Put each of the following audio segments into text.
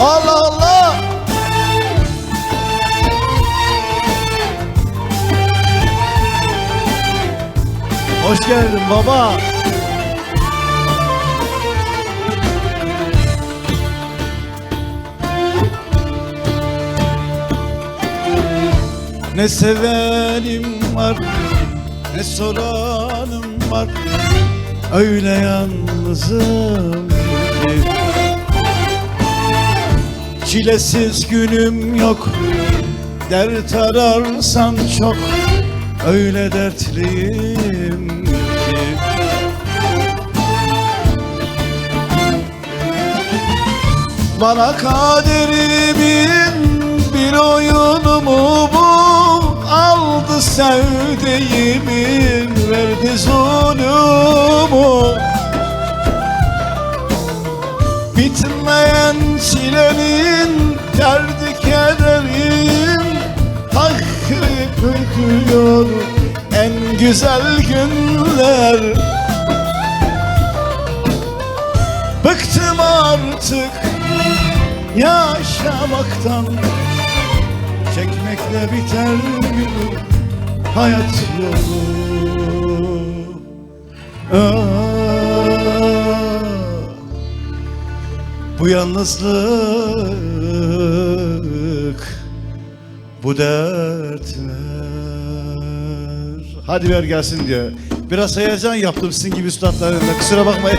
Allah Allah. Hoş geldin baba. Ne sevenim var ne soranım var Öyle yalnızım Çilesiz günüm yok. Dert ararsan çok Öyle dertliyim ki. Bana kaderimin bir oyunu mu bu. Aldı sevdiğimi verdi zulümü Bitmeyen çilenin derdi kederim Tahrip ediyor en güzel günler. Bıktım artık yaşamaktan. Çekmekle biter hayat yolu. Ah, Bu yalnızlık Bu dertler. Hadi ver gelsin diyor. Biraz heyecan yaptım sizin gibi üstadların önünde Kusura bakmayın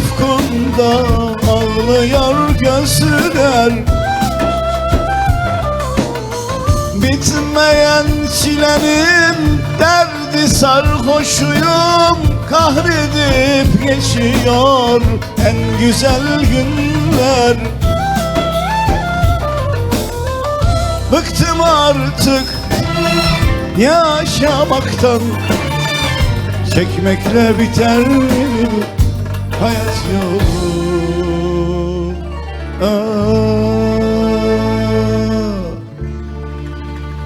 ufkunda ağlıyor gözler. Bitmeyen çilenin derdi sarhoşuyum. Kahredip geçiyor en güzel günler. Bıktım artık yaşamaktan. Çekmekle biter hayat yolu. Ah,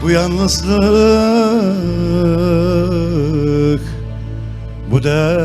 Bu yalnızlık Bu dertler